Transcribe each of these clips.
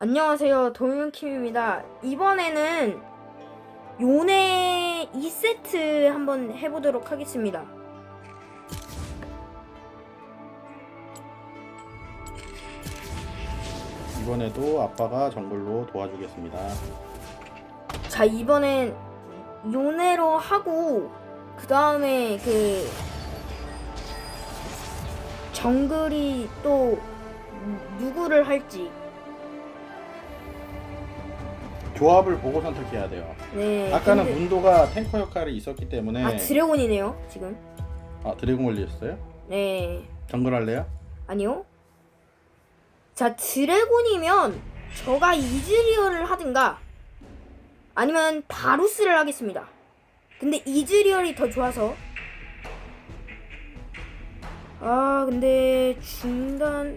안녕하세요. 도윤킴입니다. 이번에는 요네 2세트 한번 해보도록 하겠습니다. 이번에도 아빠가 정글로 도와주겠습니다. 자, 이번엔 요네로 하고, 그 다음에 그, 정글이 또 누구를 할지. 조합을 보고 선택해야 돼요. 네. 아까는 근데- 문도가 탱커 역할이 있었기 때문에 아, 드래곤이네요, 지금. 아, 드래곤 걸리셨어요? 네. 정글 할래요? 아니요. 자, 드래곤이면 저가 이즈리얼을 하든가 아니면 바루스를 하겠습니다. 근데 이즈리얼이 더 좋아서 아, 근데 중단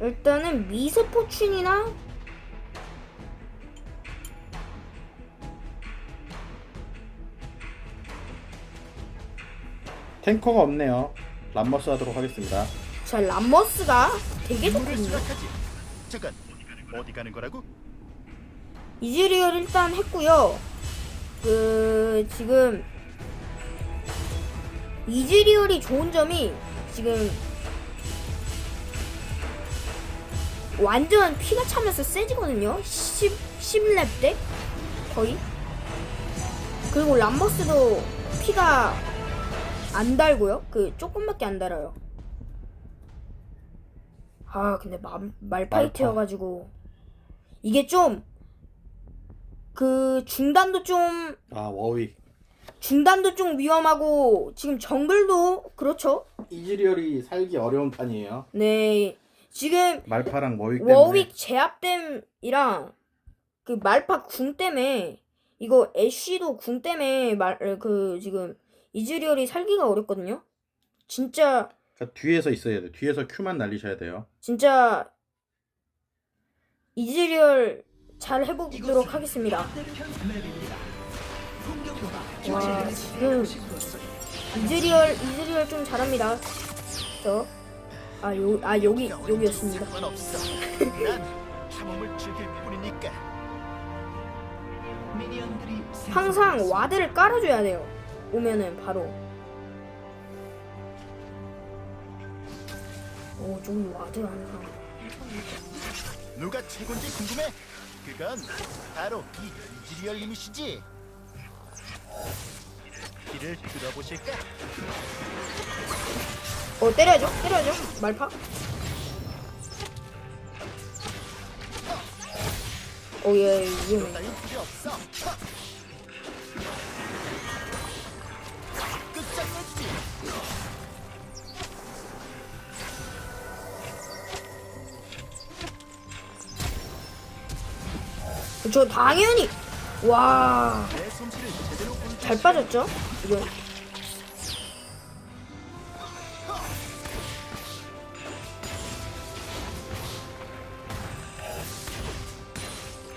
일단은 미세 포춘이나 탱커가 없네요. 람머스 하도록 하겠습니다. 자, 람머스가 되게 임무를 좋거든요. 시작하지. 잠깐 어디 가는 거라고? 이즈리얼 일단 했고요. 그 지금 이즈리얼이 좋은 점이 지금 완전 피가 차면서 세지거든요. 10 10렙 때 거의. 그리고 람버스도 피가 안 달고요. 그 조금밖에 안 달아요. 아 근데 말, 말파이트여가지고 이게 좀 그 중단도 좀 아, 워윅. 중단도 좀 위험하고 지금 정글도 그렇죠. 이즈리얼이 살기 어려운 판이에요. 네 지금 말파랑 워윅 때문에. 워윅 제압댐이랑 그 말파 궁 때문에 이거 애쉬도 궁 때문에 말 그 지금 이즈리얼이 살기가 어렵거든요. 진짜 그러니까 뒤에서 있어야 돼. 뒤에서 큐만 날리셔야 돼요. 진짜 이즈리얼 잘 해보도록 하겠습니다. 와 지금 이즈리얼 이즈리얼 좀 잘합니다. 저. 아, 요, 아 여기 여기였습니다. 상관없어. 난 탐험을 즐길 뿐이니까. 항상 와드를 깔아줘야 돼요. 오면은 바로. 오, 좀 와드 항상. 누가 최고인지 궁금해? 그건 바로 이 이지리얼님이시지. 길을 들어보실까? 어, 때려야죠, 때려야죠. 말파. 오, 예, 위험해. 저 당연히 와. 잘 빠졌죠? 이건.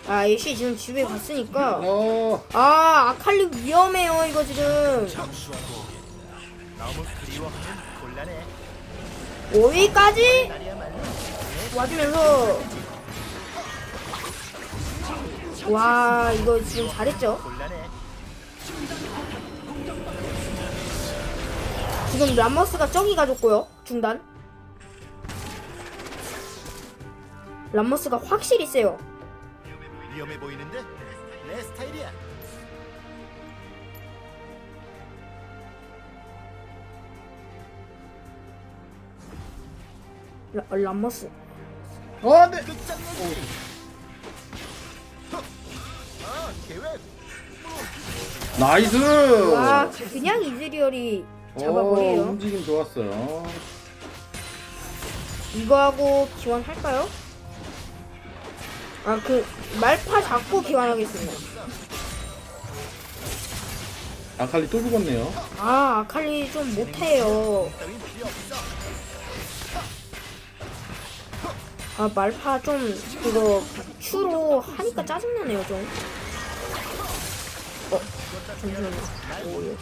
아, 애쉬 지금 집에 갔으니까. 어, 아, 아칼리 위험해요, 이거 지금. 잠수하고 너무 그리워하면 곤란해. 5위까지 날이야말로 와주면서. 와, 이거 지금 잘했죠? 지금 람머스가 저기 가줬고요. 중단. 람머스가 확실히 세요. 위험해 보이는데 내 스타일이야. 라, 람머스. 어, 네. 끝장내주지. 아 계획. 나이스. 와, 그냥 이즈리얼이 어, 잡아버려요. 움직임 좋았어요. 이거 하고 기원할까요? 아, 그 말파 잡고 기원하겠습니다. 아칼리 또 죽었네요. 아, 아칼리 좀 못해요. 아, 말파 좀 그거 큐로 하니까 짜증나네요, 좀. 어, 잠시만요. 날 오, 예.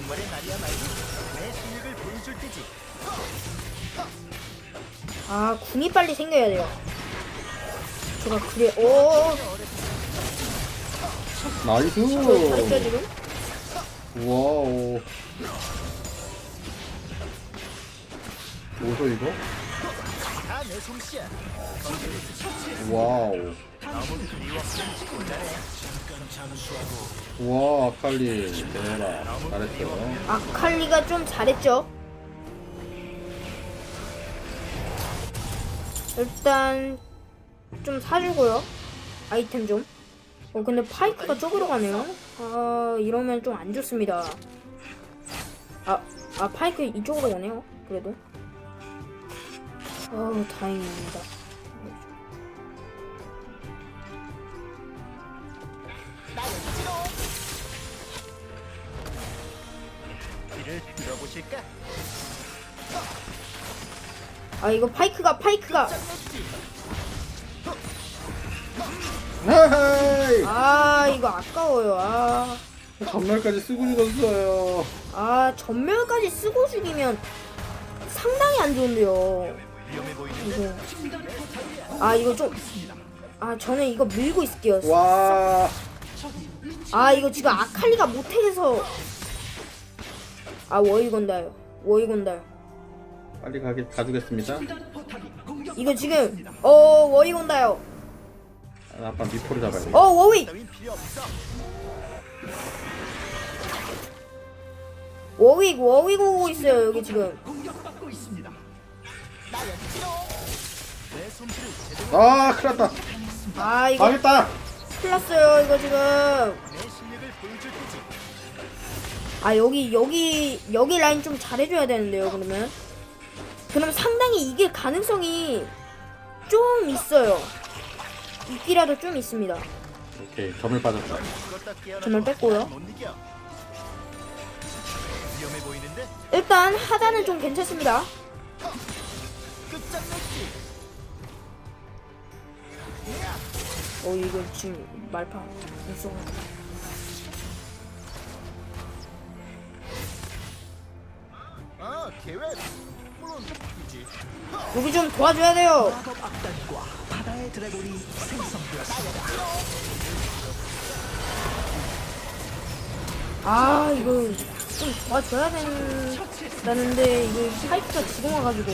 정말의 날이야말로 내 실력을 보여줄 때지. 아 궁이 빨리 생겨야 돼요. 제가 그래 오 나이스. 진짜 지금 와우. 뭐죠 이거? 와우. 와 아칼리 대박. 잘했어요. 아칼리가 좀 잘했죠. 일단 좀 사주고요. 아이템 좀. 어 근데 파이크가 저기로 가네요. 아 이러면 좀 안 좋습니다. 아, 아 파이크 이쪽으로 오네요. 그래도. 아 다행입니다. 귀를 들어보실까? 아 이거 파이크가 파이크가 헤이. 아 이거 아까워요. 아. 전멸까지 쓰고 죽었어요. 아 전멸까지 쓰고 죽이면 상당히 안 좋은데요. 이거 아 이거 좀아 저는 이거 밀고 있을게요. 와. 아 이거 지금 아칼리가 못해서 아 워이건다요. 워이건다요. 빨리 가게 가주겠습니다. 이거 지금 어 워이건다요. 아, 아빠 미포를 잡아야 돼. 어 없어. 워윅 워윅 오고 있어요 여기 지금. 내 솜씨를 제대로 아 큰일 났다. 아 이거 망했다. 클났어요 이거 지금. 아 여기 여기 여기 라인 좀 잘해줘야 되는데요 그러면 그럼 상당히 이길 가능성이 좀 있어요 있기라도 좀 있습니다 오케이 점을 빠졌다. 정말 뺐고요. 일단 하단은 좀 괜찮습니다 끝장냈지. 어 이거 지금 말파 무서워 아 계획 물론 이지. 여기 좀 도와줘야 돼요 아 이거 좀 도와줘야 된다는데 이거 파이프가 지금 와가지고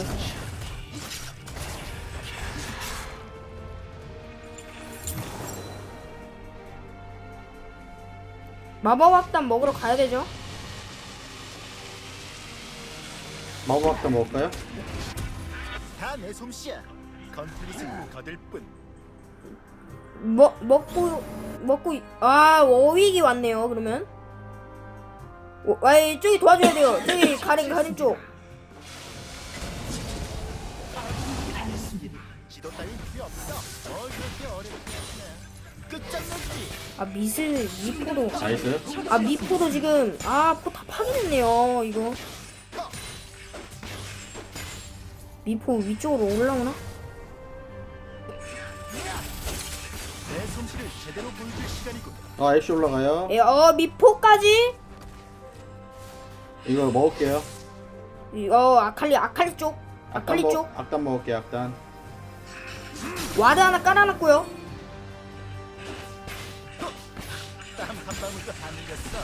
마법 확단 먹으러 가야 되죠? 마법 학다 먹을까요? 다 내 솜씨야. 건플릿은 거들 뿐. 먹 먹고 먹고 이- 아 워윅이 왔네요 그러면 어, 아이 저기 도와줘야 돼요 저기 가린 가린 쪽 지도 따윈 필요 없어. 뭘 그렇게 어렵게. 아 미슬 미포도 나이스. 아 미포도 지금 아포다 파괴됐네요 이거 미포 위쪽으로 올라오나? 내 솜씨를 제대로 보여줄 시간이군. 아 애쉬 올라가요. 예, 어 미포까지 이거 먹을게요. 이- 어 아칼리 아칼리 쪽 악단 아칼리 먹 쪽 악단 먹을게요. 악단. 와드 하나 깔아놨고요 한 방울도 안 흘렸어.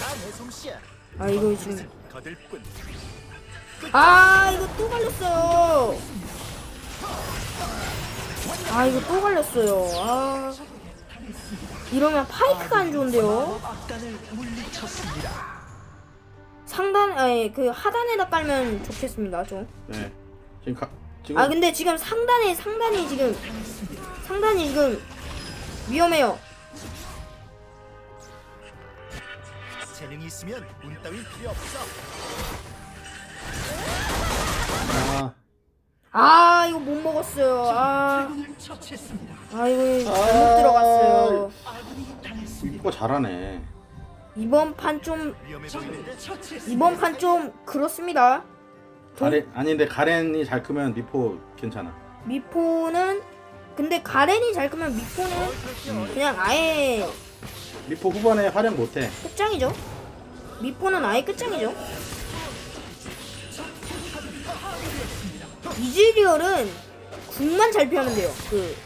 다내 솜씨야. 아 이거 지금 거들 뿐. 아 이거 또 갈렸어요 아 이거 또 갈렸어요 아 이러면 파이크가 안 좋은데요 상단 아니 그 하단에다 깔면 좋겠습니다 좀. 네. 지금 가 지금 아 근데 지금 상단에 상단이 지금 상단이 지금 위험해요 재능이 있으면 운 따윈 필요 없어. 아, 아 이거 못 먹었어요 아, 아 이거 잘못 아. 들어갔어요 이거 잘하네. 이번 판 좀 위험해 보이는데 이번 판 좀 그렇습니다 가렌 아닌데 가렌이 잘 크면 미포 괜찮아. 미포는 근데 가렌이 잘 크면 미포는 그냥 아예 미포 후반에 활약 못해. 끝장이죠. 미포는 아예 끝장이죠. 이즈리얼은 궁만 잘 피하면 돼요. 그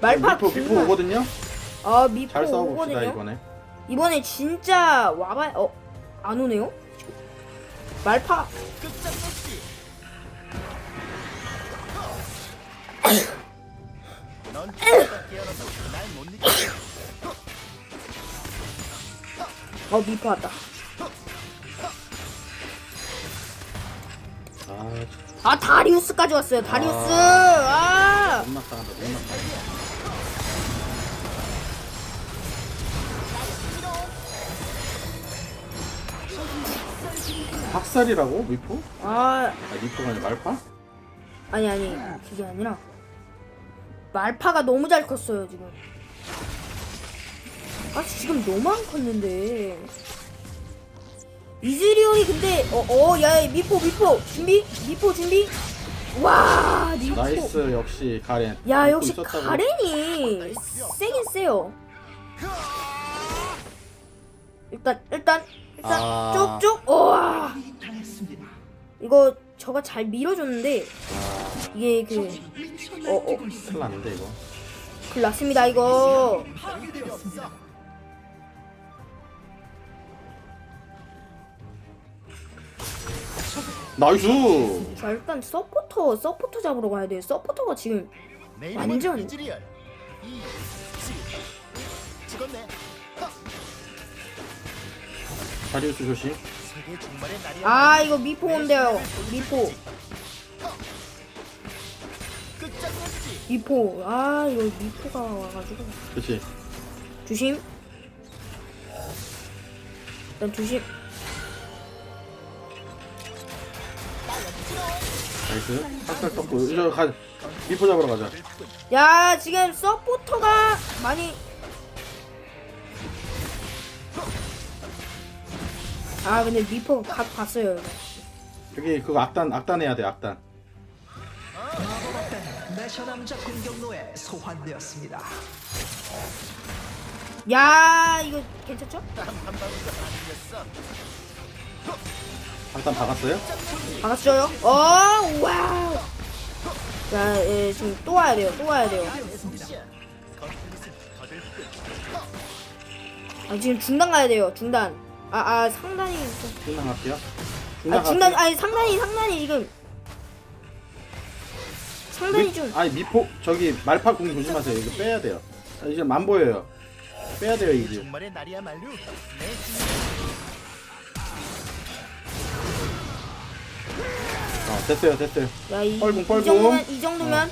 말파 미포 미포 궁만. 오거든요. 아 미포 잘 싸워봅시다 오거든요. 이번에. 이번에 진짜 와봐 어안 오네요? 말파 어 미포 왔다. 아 아 다리우스까지 왔어요. 다리우스. 아. 못났다한다못났다 학살이라고 미포? 아 아 미포가 아니라 말파? 아니 아니 그게 아니라 말파가 너무 잘 컸어요 지금. 아 지금 너무 안 컸는데. 이즈리온이 근데 어어야 미포 미포 준비 미포 준비. 와 미포. 나이스 역시 가렌. 야 역시 있었다고. 가렌이 세긴 세요. 일단 일단 일단 아. 쭉쭉 와 이거 저가 잘 밀어줬는데 이게 그 어 어 큰일 났는데 이거. 큰일 났습니다 이거 나이스. 자 일단 서포터 서포터 잡으러 가야 돼요 서포터가 지금 완전. 다리우스 조심. 아 이거 미포 온대요 미포. 미포 아 이거 미포가 와가지고 그렇지. 조심 일단 조심 나이스. 학살 떴고 이제 가 미포 잡으러 가자. 야 지금 서포터가 많이 아 근데 미포 각 봤어요. 여기 그거 악단 악단 해야 돼 악단. 내셔남자 공격로에 소환되었습니다. 야 이거 괜찮죠? 악단 박았어요? 박았어요? 어 와우 자 예, 지금 또 와야 돼요 또 와야 돼요. 아 지금 중단 가야 돼요 중단 아아 상단이 좀 중단 갈게요. 아 중단 갈게요. 아니 상단이 상단이 지금 상단이 좀 아니 미포 저기 말파 궁 조심하세요. 이거 빼야 돼요. 아, 이제 안 보여요. 빼야 돼요 이제. 종말의 날이야말로 내 어 됐어요 됐어요. 야, 이, 뻘궁, 이 뻘궁. 정도면 이 정도면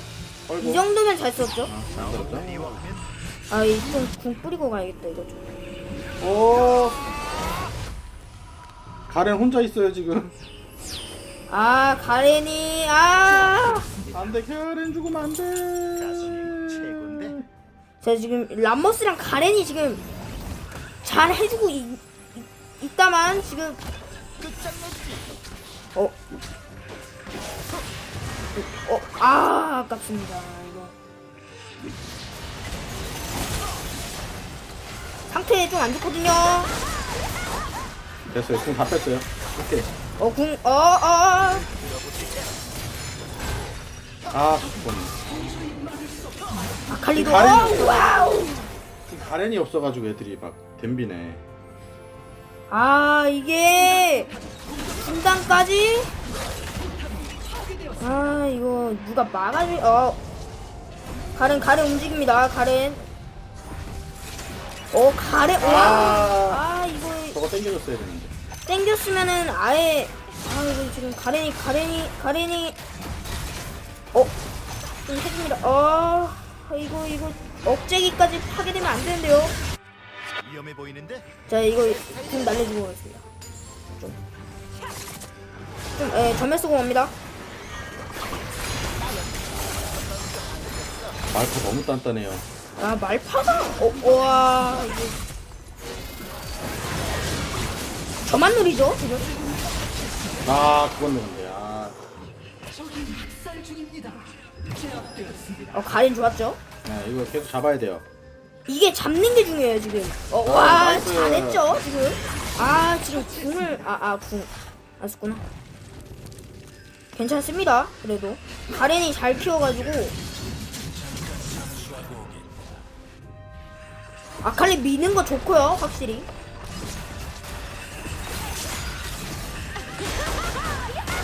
얼굴. 이 정도면 잘 썼죠? 아, 잘 썼죠? 미워하면 아, 이좀궁 뿌리고 가야겠다 이거 좀. 오. 가렌 혼자 있어요 지금. 아, 가렌이 아, 안돼 가렌 죽으면 안돼. 최고인데. 제가 지금 람머스랑 가렌이 지금 잘 해주고 있, 있, 있다만 지금 끝장냈지. 어, 어, 아, 아깝습니다 이거. 상태 좀 안 좋거든요. 됐어요. 궁다 뺐어요. 오케이. 어, 궁, 어, 어. 아 죽었네. 아칼리도 가렌이- 어, 와우. 가렌이 없어가지고 애들이 막 댐비네. 아 이게 중단까지 아 이거 누가 막아주 어 가렌 가렌 움직입니다 가렌 어 가렌 아. 와아 이거 저거 땡겨줬어야 되는데. 땡겼으면은 아예 아 이거 지금 가렌이 가렌이 가렌이 어 좀 해줍니다. 어 이거 이거 억제기까지 하게 되면 안 되는데요? 위험해 보이는데. 자 이거 좀 날려주고 가겠습니다. 좀좀 예, 전멸 쓰고 옵니다. 말파 너무 단단해요. 아 말파가 어 우와. 이거 저만 누리죠? 지금 아 그건 되는 어 가린 좋았죠 네, 이거 계속 잡아야 돼요. 이게 잡는 게 중요해요 지금. 어, 아, 와 나이스. 잘했죠 지금. 아 지금 궁을 아아궁안 썼구나. 괜찮습니다. 그래도 가렌이 잘 키워가지고 아칼리 미는 거 좋고요 확실히.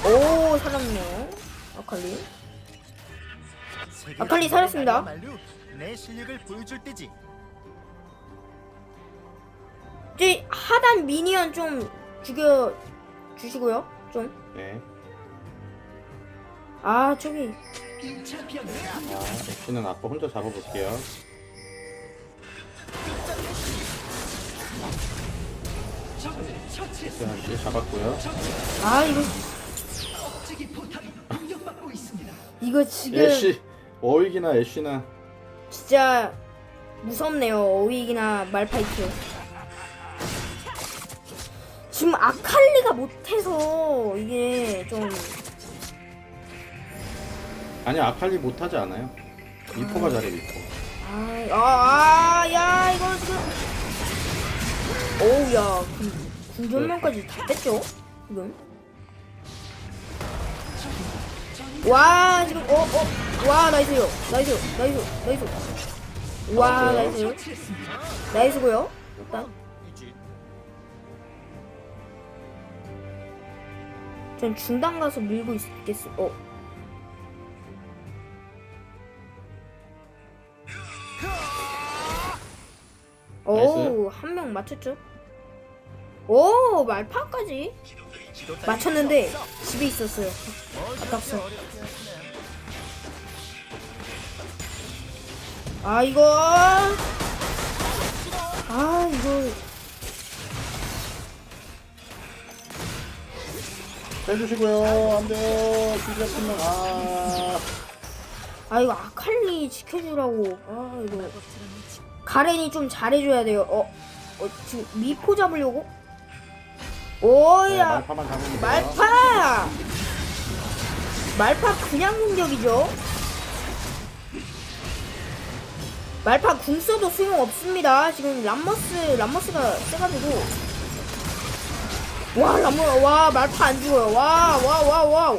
오 살았네요 아칼리. 아칼리 살았습니다. 말로 내 실력을 보여줄 때지. 이제 하단 미니언 좀 죽여 주시고요 좀. 네. 아 저기 아, 역시는 아빠 혼자 잡아볼게요. 자, 이제 잡았고요. 아 이거. 이거 지금 애쉬, 어익이나 애쉬나 진짜 무섭네요 어윅이나 말파이트 지금 아칼리가 못해서 이게 좀 아니 아칼리 못하지 않아요. 미포가 잘해 미포. 아, 아, 아, 야, 이거 지금. 오우, 야, 궁전면까지 다 뺐죠? 지금. 와, 지금, 어, 어, 와, 나이스요. 나이스, 나이스, 나이스. 와, 아, 나이스. 나이스고요 일단. 전 중단 가서 밀고 있겠어. 어. 오, 한명 맞췄죠? 오, 말파까지 맞췄는데. 집에 있었어요. 뭘 그렇게 아깝소. 어 아, 이거. 아, 이거. 빼주시고요. 안돼. 뒤잡히면 아. 아, 이거 아칼리 지켜주라고. 아, 이거. 가렌이 좀 잘해줘야 돼요. 어, 어 지금 미포 잡으려고? 네, 오야. 말파만 잡으면 돼요. 말파! 말파 그냥 공격이죠. 말파 궁 써도 소용 없습니다. 지금 람머스 람머스가 세가지고 와 람머 와 말파 안 죽어요. 와 와 와 와,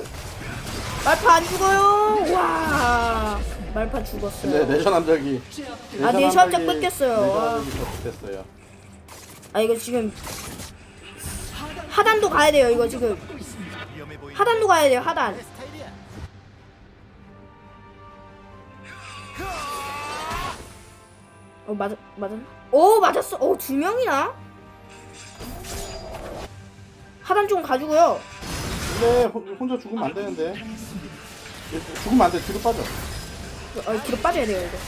말파 안 죽어요. 와 말파 죽었어요. 근데 내셔 남작이. 아, 내셔 남작 뺏겼어요. 내셔 와. 남작이 됐어요. 아 이거 지금 하단도 가야 돼요. 이거 지금 하단도 가야 돼요. 하단. 어 맞아 맞았나? 오 맞았어. 오두 명이나? 하단 좀 가지고요. 근데 호- 혼자 죽으면 안 되는데. 죽으면 안 돼. 뒤로 빠져. 어, 뒤로 빠져야 돼요 이거.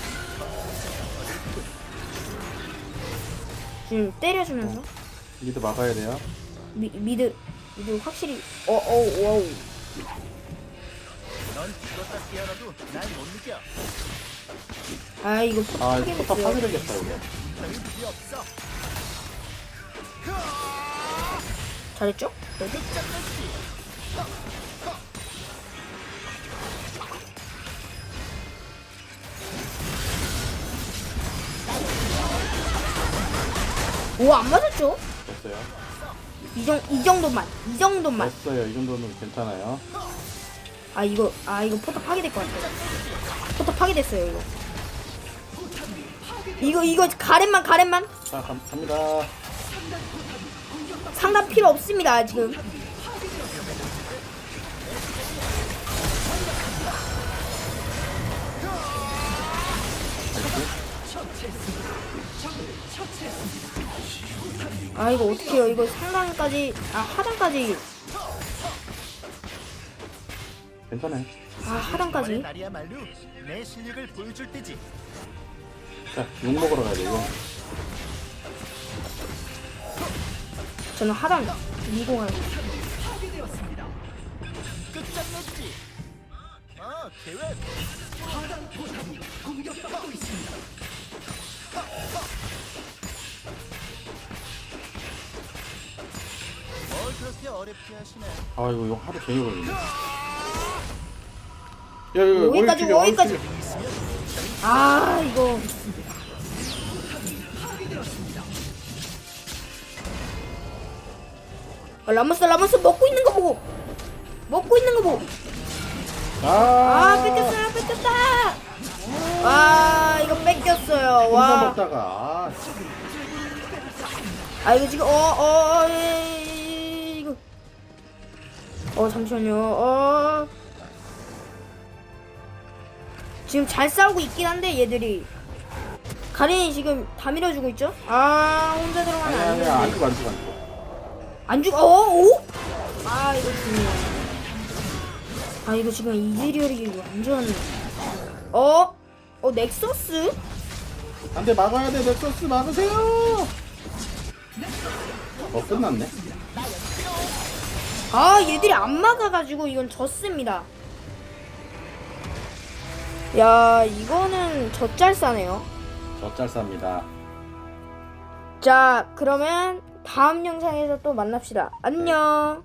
지금 때려주면서 미드 막아야 돼요. 미, 미드 미드 확실히 어어 와우. 넌 죽었다 깨어나도 날 못 느껴. 아 이거 아, 포탑 파괴됐어요. 파괴 되겠다 이거. 잘했죠? 네. 오안 맞았죠? 됐어요. 이, 정, 이 정도만 이 정도만 됐어요. 이 정도면 괜찮아요. 아 이거 아 이거 포탑 파괴될 것 같아요 포탑 파괴됐어요 이거 이거 이거 가렌만 가렌만 자, 감, 갑니다. 상담 필요 없습니다 지금 아 이거 어떡해요 이거 상단까지 아 하단까지 괜찮아요. 아 하단까지 이번엔 날이야말로 내 실력을 보여줄 때지. 자, 욕 먹으러 가야 돼. 욕. 저는 하단 끝장내주지. 아 계획. 공격받고 있습니다. 뭘 그렇게 어렵게 하시네. 아, 이거 욕 하루 종일 걸리네. 야, 이거 여기까지, 어이 죽여, 어이 여기까지. 죽여. 아 이거 아, 라모스 라모스 먹고 있는 거 보고 먹고 있는 거 보고 아, 아 뺏겼어요 뺏겼다 와 이거 뺏겼어요 혼자 와 먹다가 아, 아 이거 지금 어어 예, 이거 어 잠시만요 어 지금 잘 싸우고 있긴 한데 얘들이 가린이 지금 다 밀어주고 있죠? 아 혼자 들어가면 아니 안 아니 되는데 안 죽어 안 죽어 안 죽어. 안 죽어 어? 오? 아 이거 죽네 아 이거 지금 이즈리얼이 완전 어? 어 넥서스? 안돼 막아야 돼 넥서스 막으세요. 어 끝났네. 아 얘들이 안 막아 가지고 이건 졌습니다 야 이거는 젖잘싸네요 젖잘 쌉니다. 자 그러면 다음 영상에서 또 만납시다. 안녕